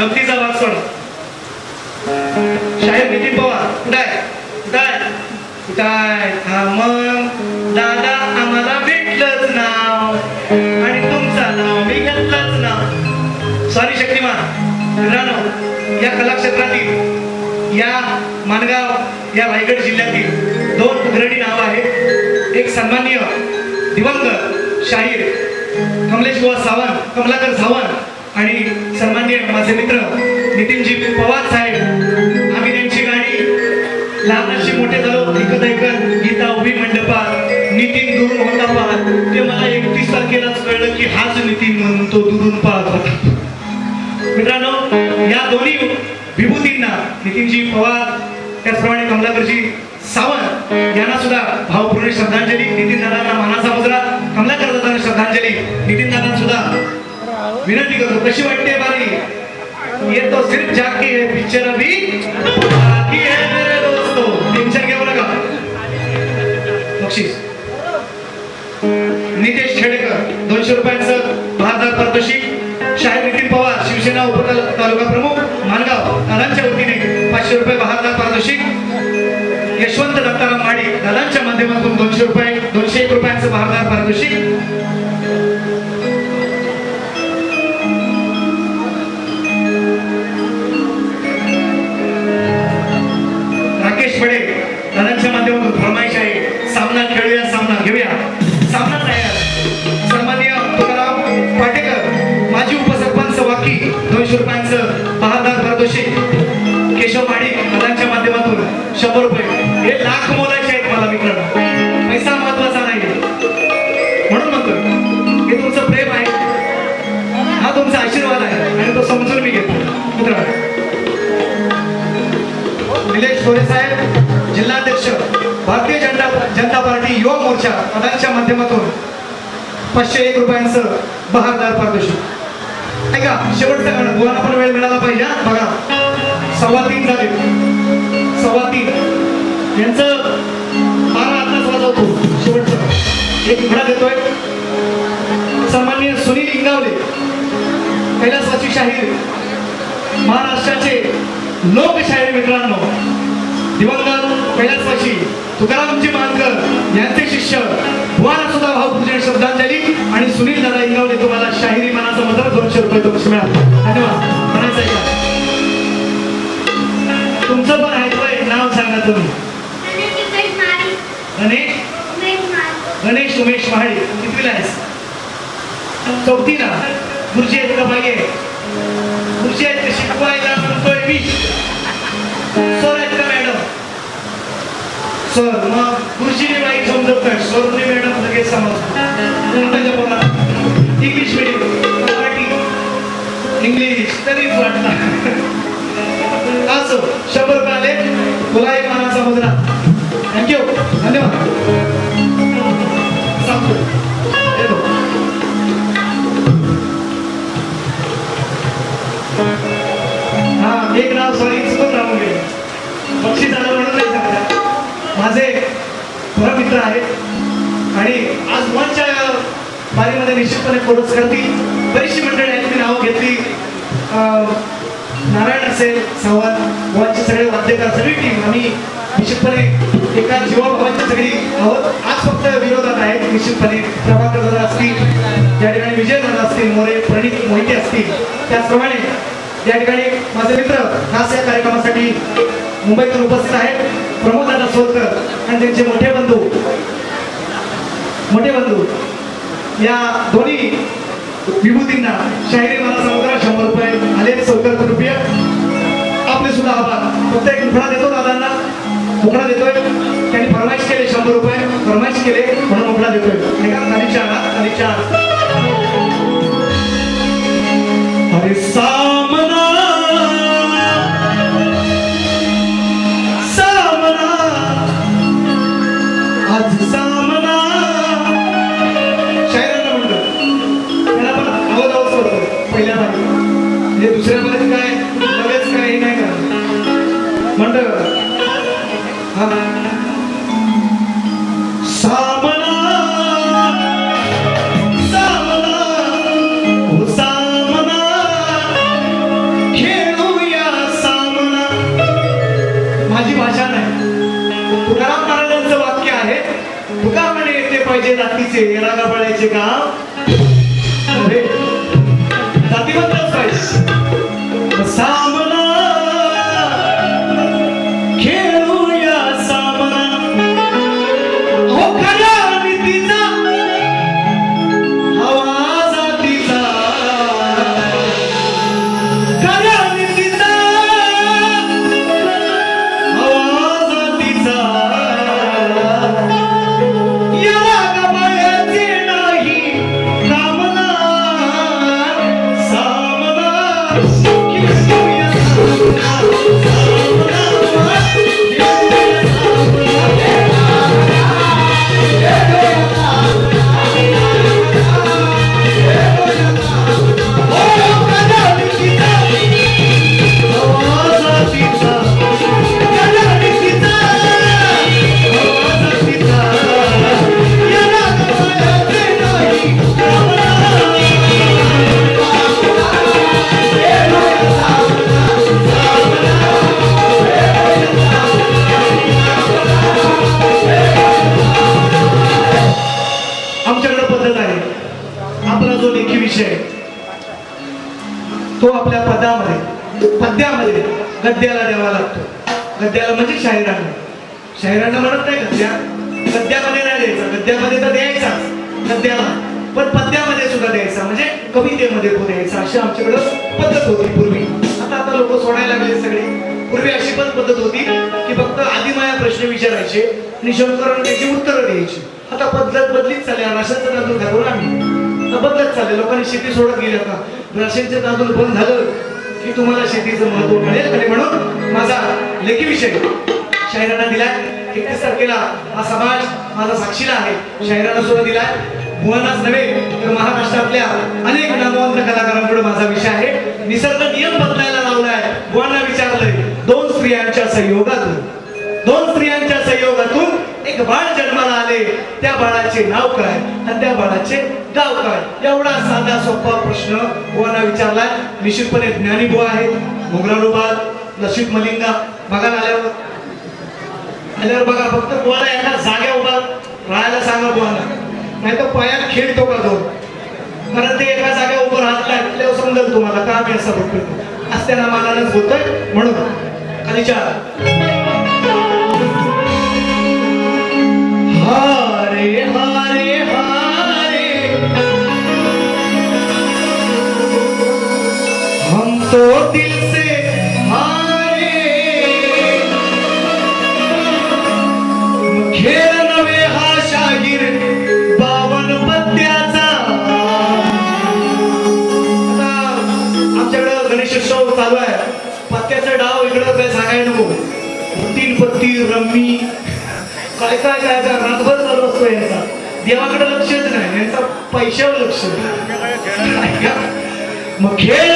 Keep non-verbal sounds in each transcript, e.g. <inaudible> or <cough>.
गमतीचा भाग सोड. शाहीर नितीन पवार? कुठाय कुठाय कुठाय हा मग दादा आम्हाला भेटलंच नाव. आणि तुमचं नाव मी घेतलंच नाव. सॉरी शक्तिमान. मित्रांनो या कलाक्षेत्रातील या मानगाव या रायगड जिल्ह्यातील दोन अग्रणी नाव आहेत. एक सन्माननीय दिवंगत शाहीर कमलेश बुवा सावंत कमलाकर सावंत आणि सन्मान्य माझे मित्र नितीनजी पवार साहेब आम्ही त्यांची गाणी लहानाशी मोठे झालो ऐकत ऐकत गीता उभी मंडपात नितीन दुरून होता पाहत. ते मला एकतीस तारखेलाच कळलं की हाच नितीन म्हणून तो दुरून पाहत होता. मित्रांनो या दोन्ही विभूतींना नितीनजी पवार त्याचप्रमाणे कमलाकरजी सावंत यांना सुद्धा भावपूर्ण श्रद्धांजली नितीन दादांना मानाचा विनंती करतो कशी वाटते बारी? ये तो सिर्फ झाकी है पिक्चर अभी. बाकी है मेरे दोस्तो. टेन्शन घेऊ नका. बक्षीस. नितेश खेडेकर दोनशे रुपयांचं भारतात पारदर्शी शाहीर नितीन पवार शिवसेना उप तालुका प्रमुख. मानगाव दादांच्या वतीने पाचशे रुपये भारतात पारदर्शी यशवंत दत्ताराम माडी दादांच्या माध्यमातून दोनशे रुपये दोनशे एक रुपयांचं भारतात पारदर्शी शंभर रुपये. हे लाख मोलाचे आहेत मला मित्रांनो. पैसा महत्त्वाचा नाही म्हणून म्हणतो हे तुमचं प्रेम आहे. हा तुमचा आशीर्वाद आहे. आणि तो समजून मी घेतो. मित्रांनो. निलेश गोरे साहेब जिल्हाध्यक्ष भारतीय जनता जनता पार्टी युवा मोर्चा पदांच्या माध्यमातून पाचशे एक रुपयांचं बहारदार पारितोषिक. ऐका शेवटचं गाणं मुलांना पण वेळ मिळाला पाहिजे बघा. सव्वा तीन झाले. सव्वा तीन. यांचं बारा आताच वाजवतो. शेवटचा. एक घडा देतोय. सन्मान्य सुनील इंगावले. कैलासवाची शाहीर. महाराष्ट्राचे लोकशाहीर मित्रांनो. दिवंगत कैलासवाशी तुकारामजी मानकर यांचे शिष्य तुम्हाला सुद्धा भावपूजन श्रद्धांजली आणि सुनील दादा इंगावले तुम्हाला शाहिरी मनाचा मदत दोनशे रुपये तुमचे मिळाले. धन्यवाद. तुम्ही? गणेश? गणेश उमेश महाडी कितवीला आहेस? चौथी ना खुर्ची आहेत का पाहिजे खुर्ची आहेत का? शिकवायला म्हणतोय मी. सर आहेत का मॅडम? सर मग खुर्चीने बाई समजत नाही सरने मॅडम लगेच समजतो. बोला इंग्लिश मिडियम मराठी. इंग्लिश तरीच वाटतं. असो. शंभर गोवांची सगळे सगळी टीम आम्ही निश्चितपणे एका जीवाभावांची सगळी आहोत. आज फक्त विरोधात आहेत निश्चितपणे प्रभाकर दादा असतील त्या ठिकाणी विजय दादा असतील मोरे प्रणित मोहिते असतील त्याचप्रमाणे या ठिकाणी माझे मित्र खास या कार्यक्रमासाठी मुंबईतून उपस्थित आहेत. प्रमोद दादा सोलकर आणि त्यांचे मोठे बंधू मोठे बंधू या दोन्ही विभूतींना शाहिरी मुकडा देतोय. त्यांनी फरमाईश केले शंभर रुपये फरमाईश केले म्हणून मुकडा देतोय. ऐका खाली पाहिजे जातीचे का शाहिरांना शाहिरांना म्हणत नाही गद्या गद्यामध्ये नाही द्यायचा. गद्यामध्ये तर द्यायचा. गद्याला पण पद्यामध्ये सुद्धा द्यायचा. म्हणजे कवितेमध्ये तो द्यायचा. अशी आमच्याकडं पद्धत होती पूर्वी. आता आता लोक सोडायला लागले सगळे. पूर्वी अशी पण पद्धत होती की फक्त आदिमाया प्रश्न विचारायचे आणि शंकरांना त्याची उत्तरं द्यायची. आता पद्धत बदलीत चालली राशनचं तांदूळ ठरवलं आम्ही. बदलत चालले लोकांनी शेती सोडत गेली आता राशांचे तांदूळ बंद झालं की तुम्हाला शेतीचं महत्त्व कळेल आणि म्हणून माझा लेखी विषय. शाहिरांना दिलाय. एकतीस तारखेला हा समाज माझा साक्षीला आहे. शाहिरांना सुद्धा दिलाय. भुवनाच नव्हे तर महाराष्ट्रातल्या अनेक नामवंत कलाकारांकडे माझा विषय आहे. निसर्ग नियम बदलायला लावलाय. भुवांना विचारलंय दोन स्त्रियांच्या सहयोगातून दोन स्त्रियांच्या सहयोगातून एक बाळ जन्माला आले. त्या बाळाचे नाव काय आणि त्या बाळाचे गाव काय? एवढा साधा सोपा प्रश्न बुवांना विचारलाय. निश्चितपणे ज्ञानी बुवा आहेत. मोगराडोबा लसित मलिंगा बघायला आल्यावर. आल्यावर बघा फक्त कोणाला एका जाग्या उभा राहायला सांगा कोणाला नाही तर पायात खेळतो का तो? कारण ते एका जाग्या उभं राहत नाही समजेल तुम्हाला का मी असं बघतोय आज त्यांना मनानच होतोय म्हणून. खालीच्या हरे हरे हरे. हम तो दिल पत्त्याचा डाव इकडं काय सांगायला नको. तीन पत्ती रम्मी. काय काय काय काय रातभर चालू असतो यांचा. देवाकडे लक्षच नाही यांचा पैशावर लक्ष. <laughs> मग खेळ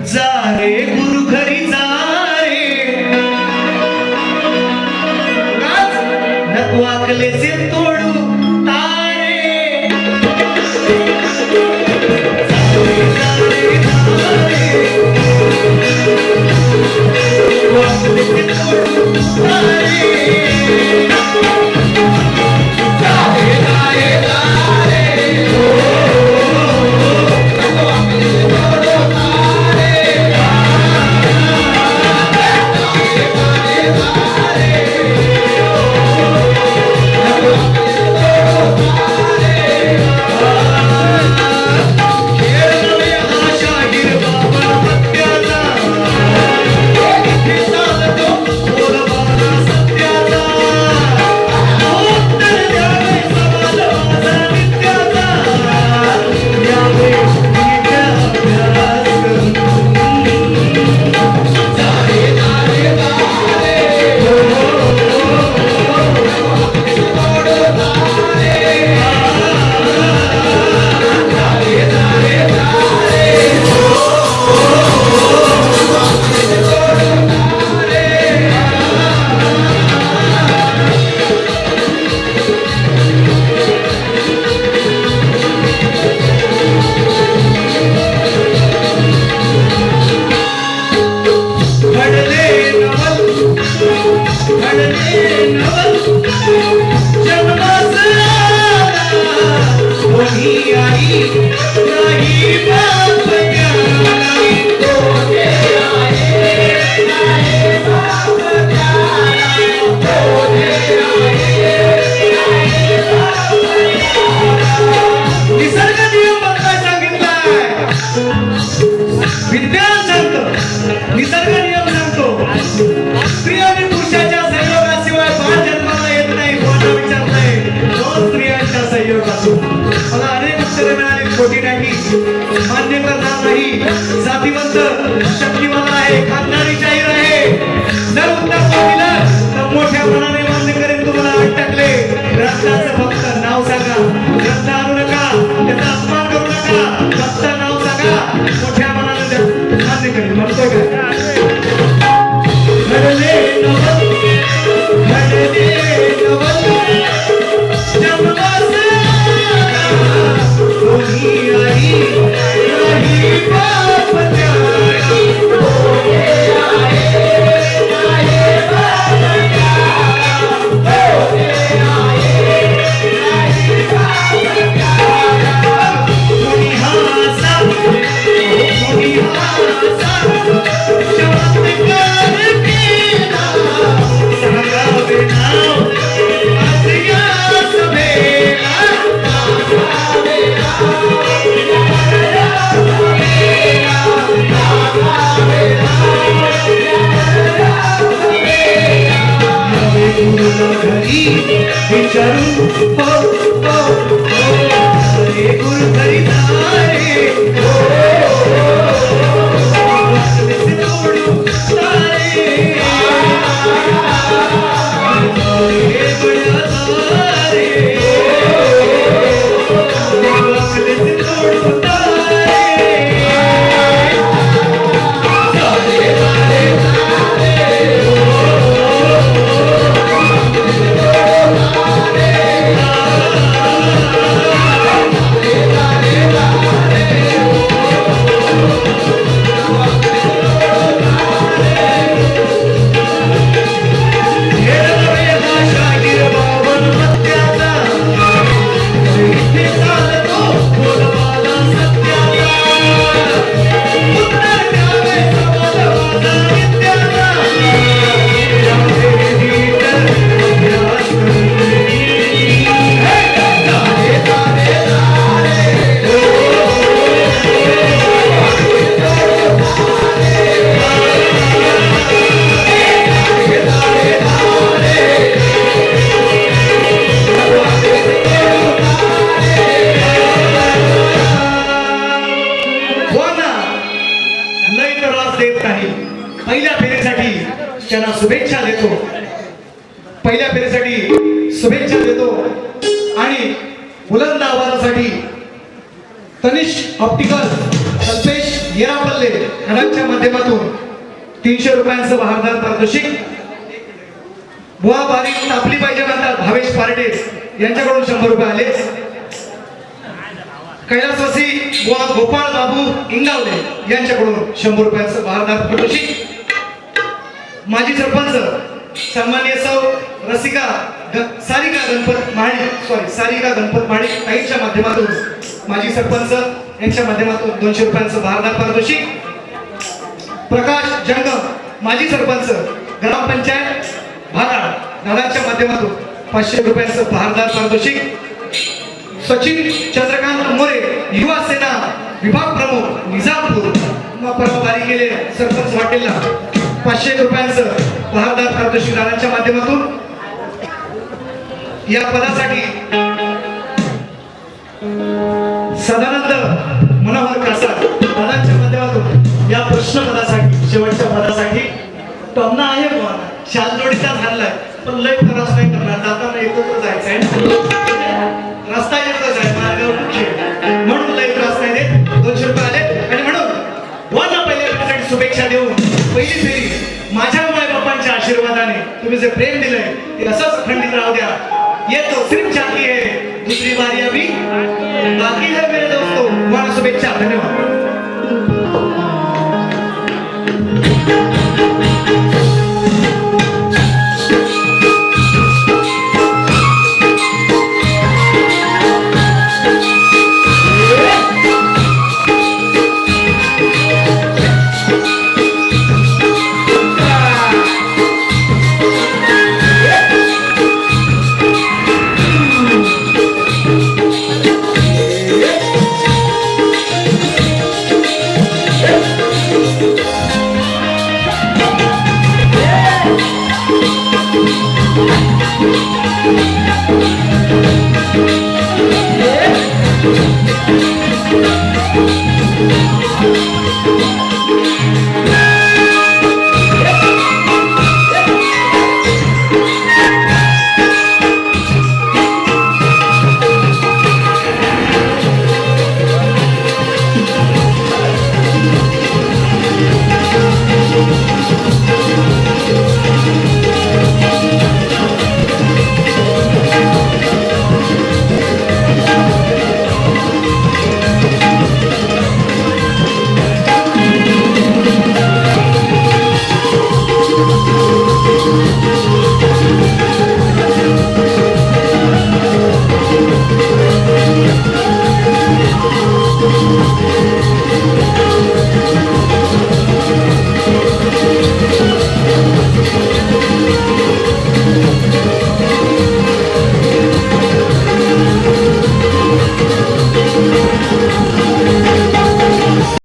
जा रे गुरु घरी जा रे उगाच नको तोडू तारे. मला अनेक उत्तरं मिळाली खोटी नाही मान्य करणार नाही. जातीवंत शक्तिवाला आहे खानदारी जाहीर आहे. जर उत्तर दिलं तर मोठ्या मनाने मान्य करेन तुम्हाला आठ टाकले. ग्रंथाचं फक्त नाव सांगा. ग्रंथ आणू नका त्याचा अपमान करू नका. फक्त नाव सांगा. मोठ्या मनाने मान्य करेन. म्हणतोय काय बुलंद तनिष ऑप्टिकल कल्पेश येरापल्ले यांच्या माध्यमातून तीनशे रुपयांचं बहारदार पारितोषिक. बुवा बारी तापली पाहिजे म्हणतात भावेश पारडे. यांच्याकडून शंभर रुपये आले. कैलासवासी बुवा गोपाळ बाबू इंगावले. यांच्याकडून शंभर रुपयांचं बहारदार पारितोषिक. माजी सरपंच सन्मान्य सौ रसिका सारिका गणपत महाडी सॉरी सारिका गणपत महाडी ताईच्या माध्यमातून माजी सरपंच यांच्या माध्यमातून दोनशे रुपयांचं भारदार पारितोषिक. प्रकाश जंगम माजी सरपंच ग्रामपंचायत भागाड दादांच्या माध्यमातून पाचशे रुपयांचं भारदार पारितोषिक. सचिन चंद्रकांत मोरे युवा सेना विभाग प्रमुख निजामपूर. मग केले सरपंच हॉटेलला पाचशे रुपयांचं भारदार पारितोषिक दादांच्या माध्यमातून. या पदासाठी सदानंद मनोहर कासार पदांच्या माध्यमातून या प्रश्न पदासाठी शेवटच्या पदासाठी. टॉमना आहे बुवा. शाल जोडीचा झालाय पण लय त्रास नाही करणार. जाताना येतो जायचं आहे रस्ता एकच आहे. मार्गावर कुठे म्हणून लय त्रास नाही देत. दोनशे रुपये आले. आणि म्हणून वाना पहिल्या शुभेच्छा देऊन पहिली फेरी माझ्या माय बापांच्या आशीर्वादाने तुम्ही जे प्रेम दिलंय ते असंच खंडित राहू द्या. ये तो सिर्फ चाकी है दूसरी बारी अभी। बाकी है मेरे दोस्तों। वाना शुभेच्छा धन्यवाद।